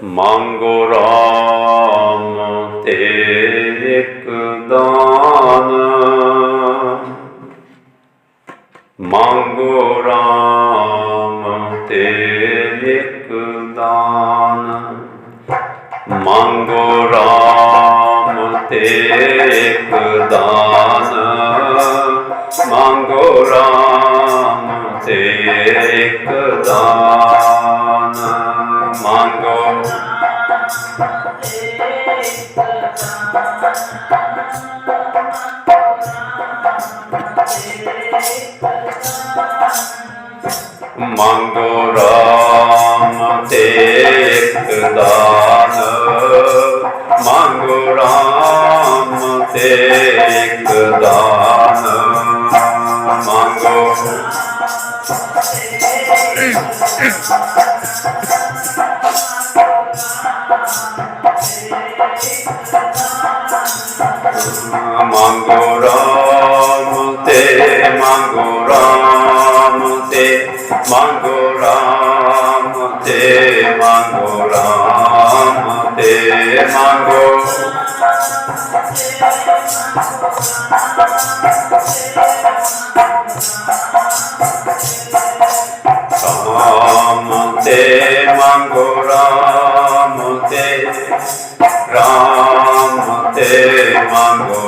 ਮੰਗੋ ਰਾਮ ਤੇ ਇੱਕ ਦਾਨ। ਮੰਗੋ ਰਾਮ ਤੇ ਇੱਕ ਦਾਨ। ਮੰਗੋ ਰਾਮ ਤੇ ਇੱਕ ਦਾਨ। ਮੰਗੋ ਰਾਮ ਤੇ ਇੱਕ ਦਾਨ। ਮੰਗੋ ਰਾਮ ਤੇ ਇੱਕ ਦਾਨ ਮੰਗੋ ਰਾਮ ਤੇ ਇੱਕ ਦਾਨ ਮੰਗੋ ਮੰਗੋ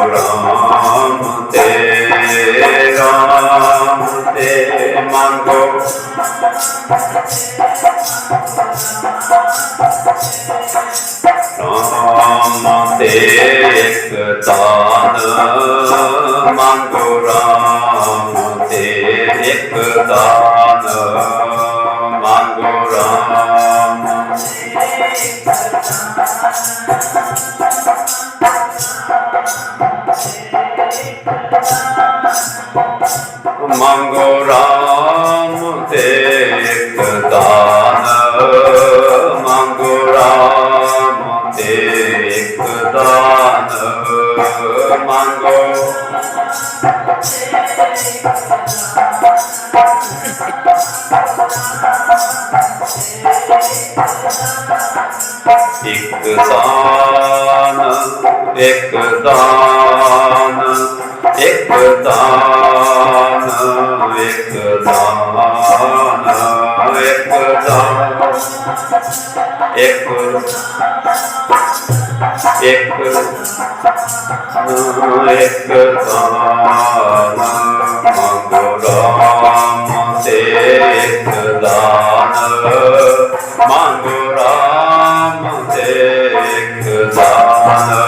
राम ते राम ते मांगो राम ते एक दान मांगो राम ਇੱਕ ਦਾਨ ਇੱਕ ਦਾਨ ਇੱਕ ਦਾਨ ਇੱਕ ਦਾਨ ਇੱਕ ਦਾਨ, ਇੱਕ ਇੱਕ ਇੱਕ ਦਾਨ, ਮੰਗੋ ਰਾਮ ਤੇ ਇੱਕ ਦਾਨ ਮੰਗੋ ਰਾਮ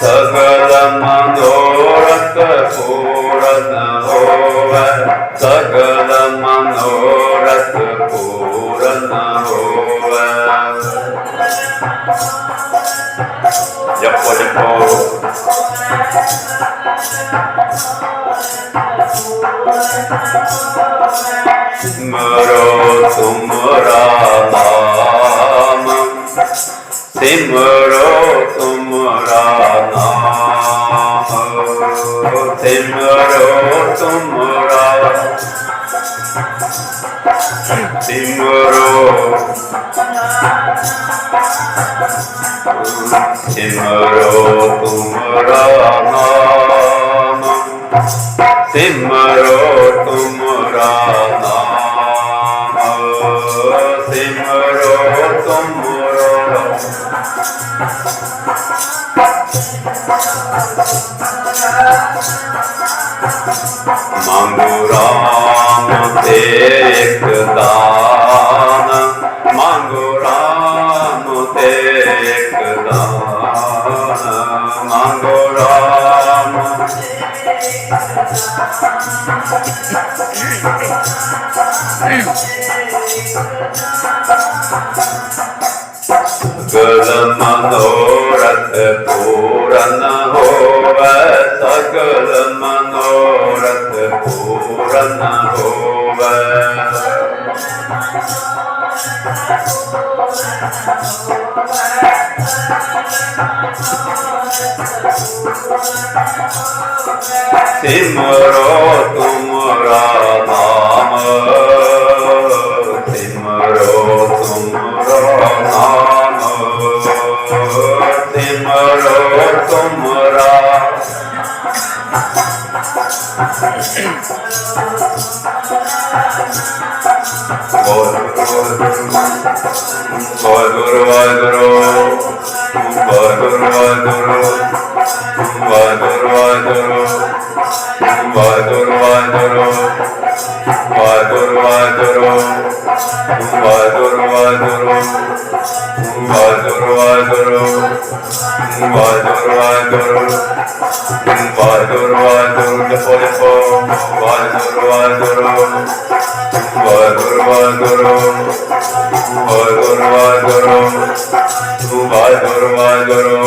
சகல மனோரத்த பூரணோவ சகல மனோரத்த பூரணோவ ஜப்போ ஜப்போ सिमरो तुमरा नाम सिमरो तुमरा नाम सिमरो तुमरा सिमरो सिमरो तुमरा नाम सिमरो तुम राधा सिमरो तुम मंगुराम देख एक दान। मंगुराम राम दान। मंगुराम Thank ਮਨੋਰਥ ਪੂਰਨ ਹੋਵੈ ਸਗਲ ਮਨੋਰਥ ਪੂਰਨ ਹੋਵੈ। सिमरो तुमरा नाम सिमरो तुमरा नाम सिमरो तुमरा Thank you. Bye. Waheguru Waheguru Waheguru Waheguru Waheguru Waheguru Waheguru Waheguru Waheguru Waheguru ਜਪੋ ਜਪੋ ਵਾਹਿਗੁਰੂ ਵਾਹਿਗੁਰੂ ਵਾਹਿਗੁਰੂ ਵਾਹਿਗੁਰੂ ਵਾਹਿਗੁਰੂ ਵਾਹਿਗੁਰੂ ਵਾਹਿਗੁਰੂ ਵਾਹਿਗੁਰੂ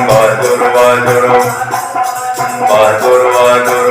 ਵਾਹਿਗੁਰੂ ਵਾਹਿਗੁਰੂ ਵਾਹਿਗੁਰੂ ਵਾਹਿਗੁਰੂ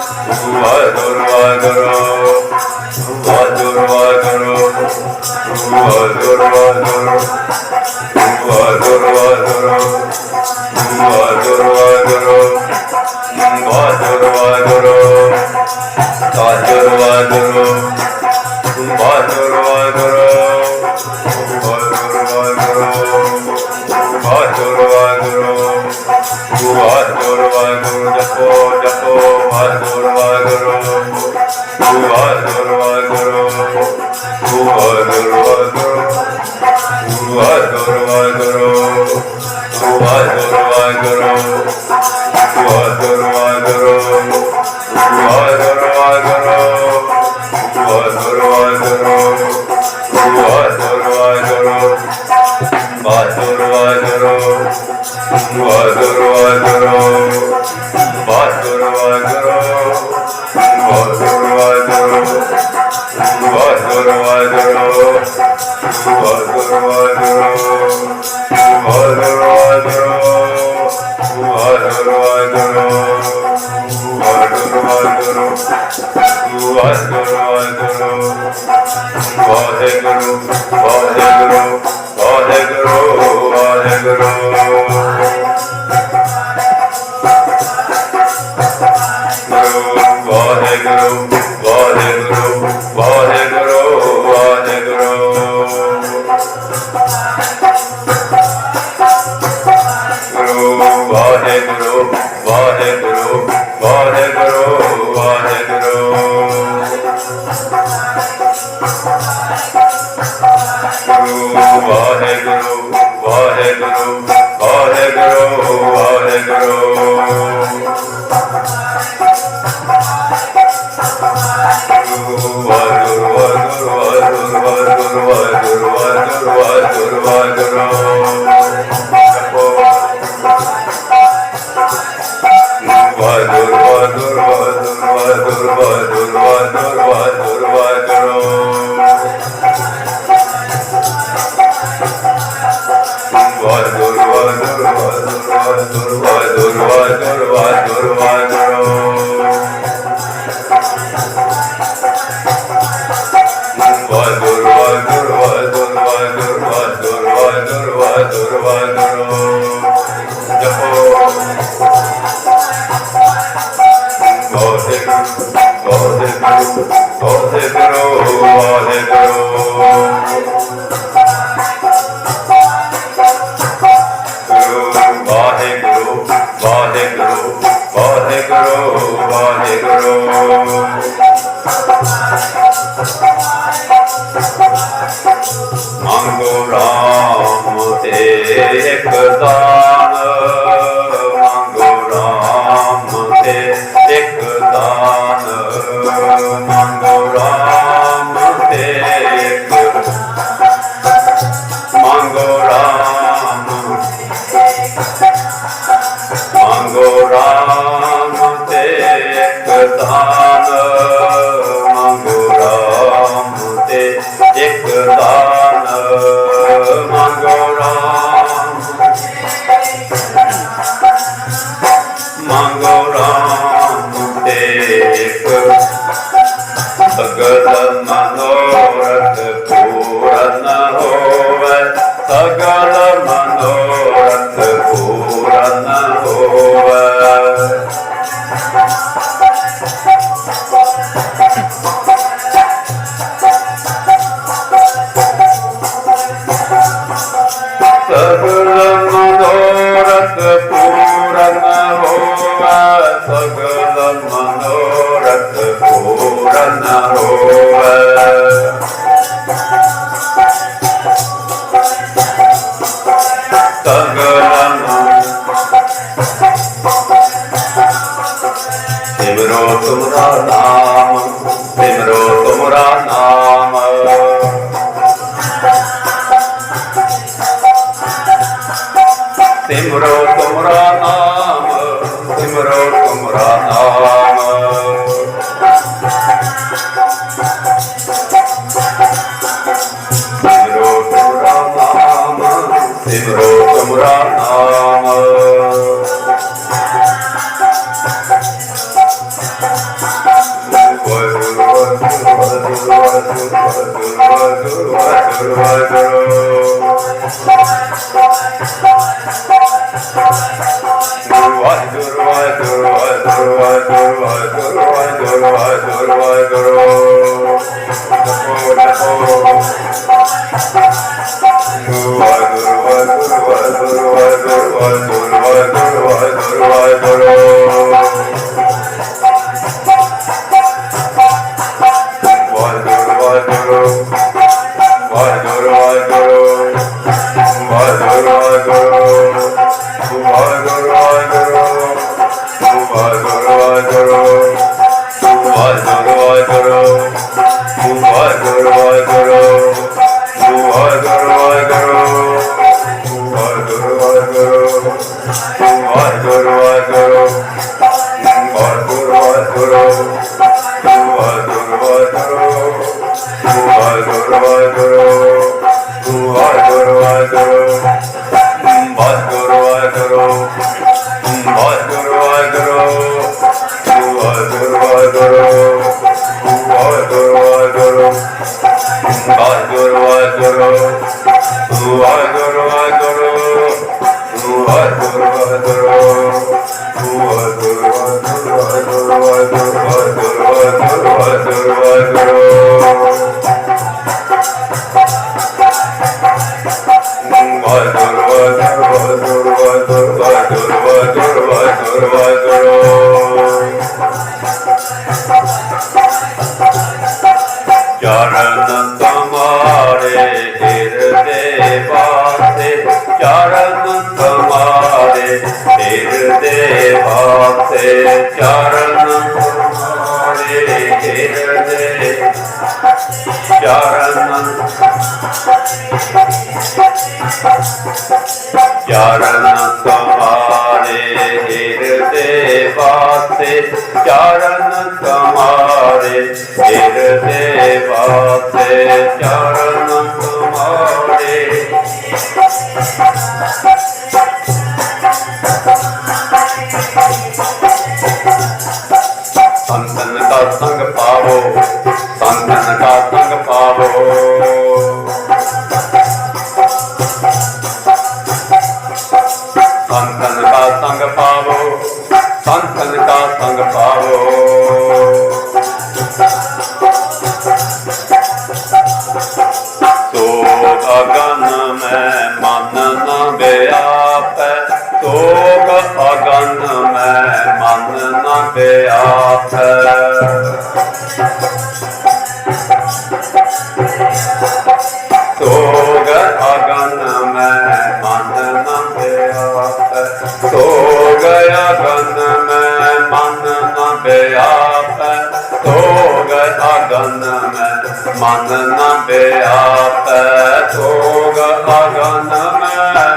ਵਾਹਿਗੁਰੂ ਵਾਹਿਗੁਰੂ ਵਾਹਿਗੁਰੂ ਵਾਹਿਗੁਰੂ ਵਾਹਿਗੁਰੂ ਵਾਹਿਗੁਰੂ ਵਾਹਿਗੁਰੂ ਵਾਹਿਗੁਰੂ ਵਾਹਿਗੁਰੂ ਵਾਹਿਗੁਰੂ ਵਾਹਿਗੁਰੂ ਵਾਹਿਗੁਰੂ ਵਾਹਿਗੁਰੂ ਵਾਹਿਗੁਰੂ ਵਾਹਿਗੁਰੂ ਵਾਹਿਗੁਰੂ ਵਾਹਿਗੁਰੂ ਵਾਹਿਗੁਰੂ ਵਾਹਿਗੁਰੂ ਵਾਹਿਗੁਰੂ ਵਾਹਿਗੁਰੂ ਵਾਹਿਗੁਰੂ ਵਾਹਿਗੁਰੂ ਵਾਹਿਗੁਰੂ ਵਾਹਿਗੁਰੂ ਵਾਹਿਗੁਰੂ ਵਾਹਿਗੁਰੂ ਵਾਹਿਗੁਰੂ ਵਾਹਿਗੁਰੂ ਵਾਹਿਗੁਰੂ ਵਾਹਿਗੁਰੂ ਵਾਹਿਗੁਰੂ ਵਾਹਿਗੁਰੂ ਵਾਹਿਗੁਰੂ ਵਾਹਿਗੁਰੂ ਵਾਹਿਗੁਰੂ ਵਾਹਿਗੁਰੂ ਵਾਹਿਗੁਰੂ ਵਾਹਿਗੁਰੂ ਵਾਹਿਗੁਰੂ ਵਾਹਿਗੁਰੂ ਵਾਹਿਗੁਰੂ ਵਾਹਿਗੁਰੂ ਵਾਹਿਗੁਰੂ ਵਾਹਿਗੁਰੂ ਵਾਹਿਗੁਰੂ ਵਾਹਿਗੁਰੂ ਵਾਹਿਗੁਰੂ ਵਾਹਿਗੁਰੂ ਵਾਹਿਗੁਰੂ ਵਾਹਿਗੁਰੂ ਵਾਹਿਗੁਰੂ ਵਾਹਿਗੁਰੂ ਵਾਹਿਗੁਰੂ ਵਾਹਿਗੁਰੂ ਵਾਹਿਗੁਰੂ ਵਾਹਿਗੁਰੂ ਜਪੋ ਜਪੋ Lord, Lord, Lord, Lord, Lord. ਦੁਰਵਾ ਦੁਰਵਾ ਦੁਰਵਾ ਦੁਰਵਾ ਦੁਰਵਾ ਦੁਰਵਾ cross. তোমরা নাম বিমরো তোমরা নাম বিমরো Yarın ਦੇ ਚਰਨ ਮਾਰੇ ਤੇਰੇ ਦੇ ਚਰਨ ਚਰਨ ਕਮਾਰੇ ਤੇਰੇ ਦੇ ਵਾਸਤੇ। ਚਰਨ ਕਮਾਰੇ ਤੇਰੇ ਦੇ ਵਾਸਤੇ। ਚਰਨ ਕਮਾਰੇ ਬਿਆਪੈ ਤੋਗ ਮੈਂ ਮਨ ਨ ਬਿਆਪੈ ਤੋਗ ਅਗਨ ਮੈਂ।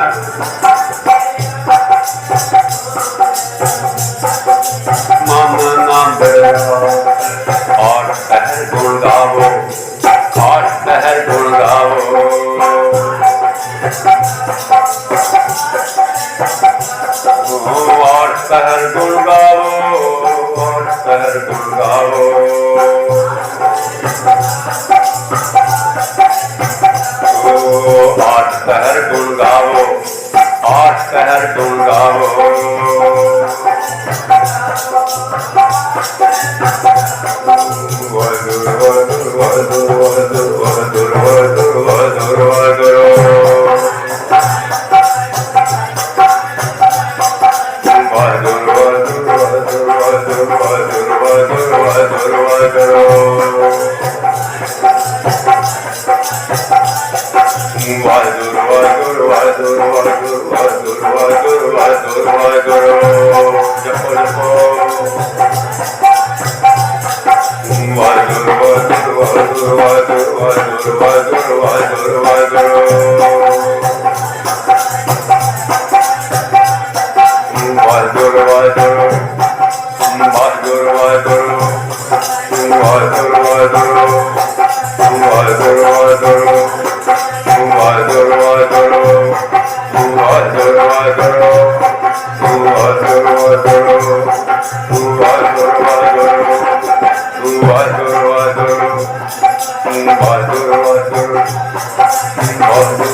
Thank you. Ahora.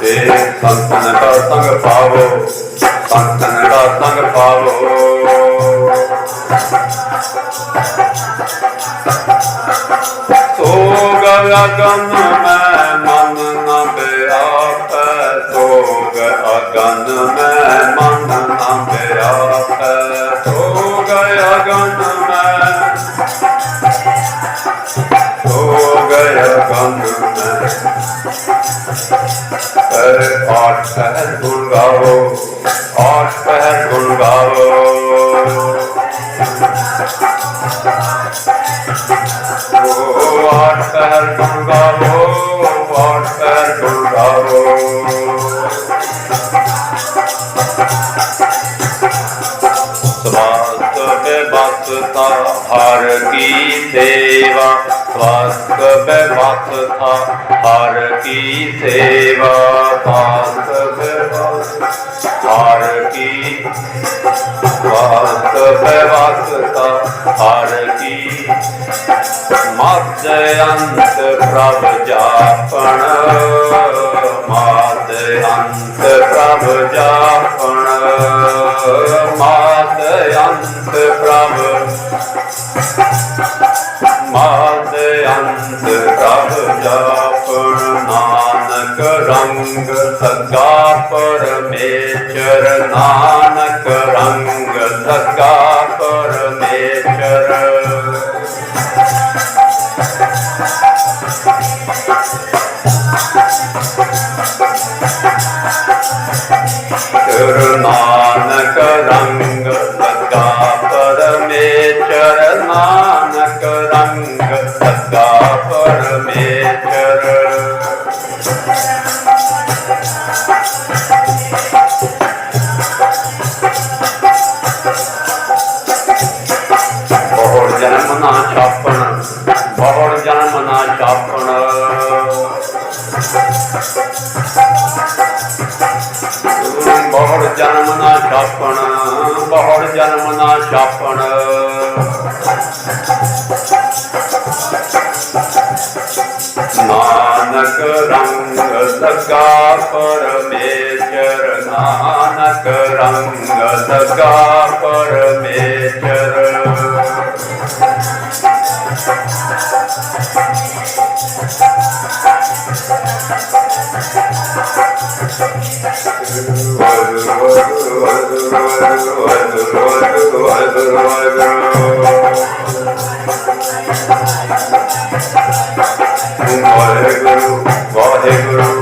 ਤੇ ਸੰਤਨ ਦਾ ਸੰਗ ਪਾਵੋ ਸੰਤਨ ਦਾ ਸੰਗ ਪਾਵੋ ਸੋਗ ਗਨ ਮੈਂ ਮਨ ਨ ਬਿਆਪੈ ਸੋਗ ਅਗਨ ਮੈਂ ਮਨ ਨ ਬਿਆਪੈ ਸੋਗ ਅਗਨ ਮੈਂ ஆட்பகன் துர்காவோ ஆட்பகன் துர்காவோ ஆட்பகன் துர்காவோ ஆட்பகன் துர்காவோ ਬੇਬਸਤਾ ਹਰ ਕੀ ਸੇਵਾ ਸਵਾਸਤ ਬੇਬਸਤਾ ਹਰ ਕੀ ਸੇਵਾ ਸਵਾਸਤ ਬੇਬਸਤਾ ਹਰ ਕੀ ਸਵਾਸਤ ਬੇਬਸਤਾ ਹਰ ਕੀ ਮਤ ਅੰਤ ਪ੍ਰਭ ਜਾਪਣ ਮਾਤ ਅੰਤ ਪ੍ਰਭ ਜਾਪਣ ਮਾਤ ਅੰਤ ਪ੍ਰਭ ਮਨ ਅੰਤ ਰਬ ਜਾਪਣ ਨਾਨਕ ਰੰਗ ਸਗਾ ਪਰਮੇਸ਼ਰ ਨਾਨਕ ਰੰਗ ਸਗਾ ਪਰਮੇਸ਼ਰ। ਗੁਰੂ ਨਾਨਕ ਰੰਗ नानक रंगत का परमेश्वर वाहे गुरु वाहे गुरु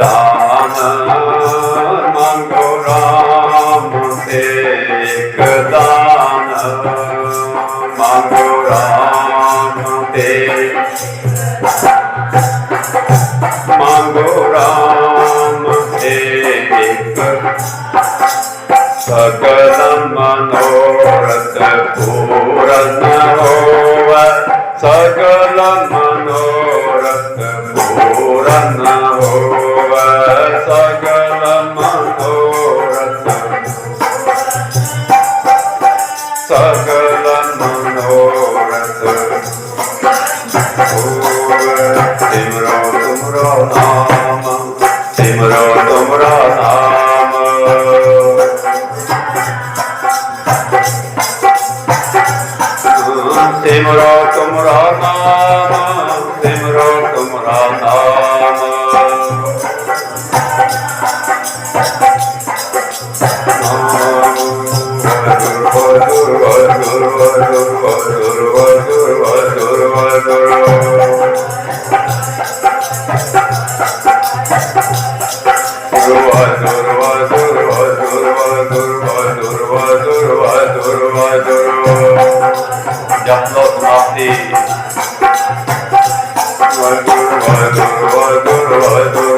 दान मंगो राम एक दान। मंगो राम मंगो राम एक सकल मनोरथ पूरन हो सकल मनोरथ बोलो Vadur, Vadur, Vadur, Vadur, Vadur.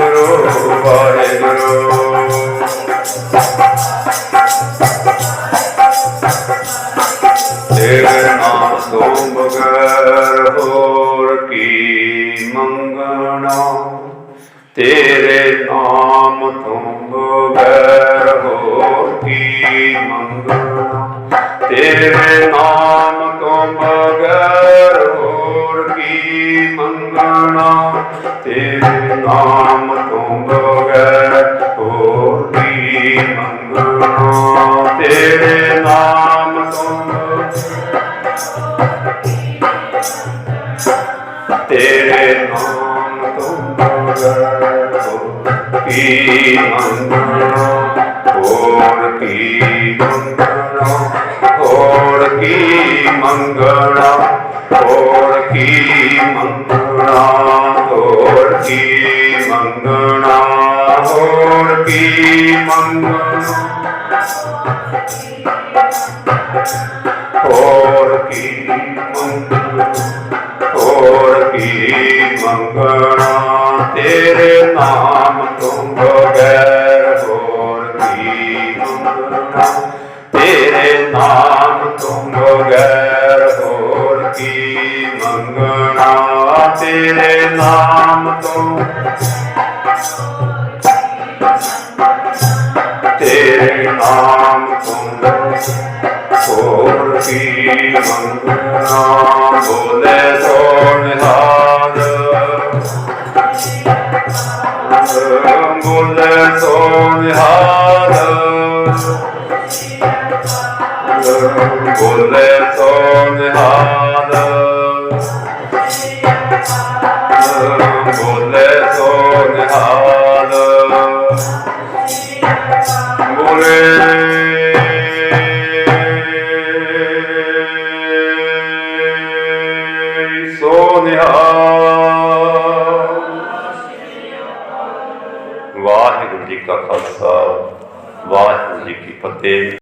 की मंगो तेरे नाम को मगर और की मंगना तेरे नाम को मगर और की मंगना तेरे नाम को तेरे नाम को मगर और की मंगना और की मंगला और की मंगला और की मंगला, और की मंगला, और की मंगला। और की मंगला तेरे नाम तुम बगैर और की तेरे नाम तुम गैर और की मंगना। तेरे नाम तुम तेरे नाम तुम और की मंगना। बोले सोने हार ਫੁੱਲ ਸੋਨਿਹਾਰ ਫੁੱਲ ਸੋਨਿਹਾਰ ਫੁੱਲ ਸੋਨਿਹਾਰ ਮੋਲੇ ਸੋਨਿਹਾਰ Amen.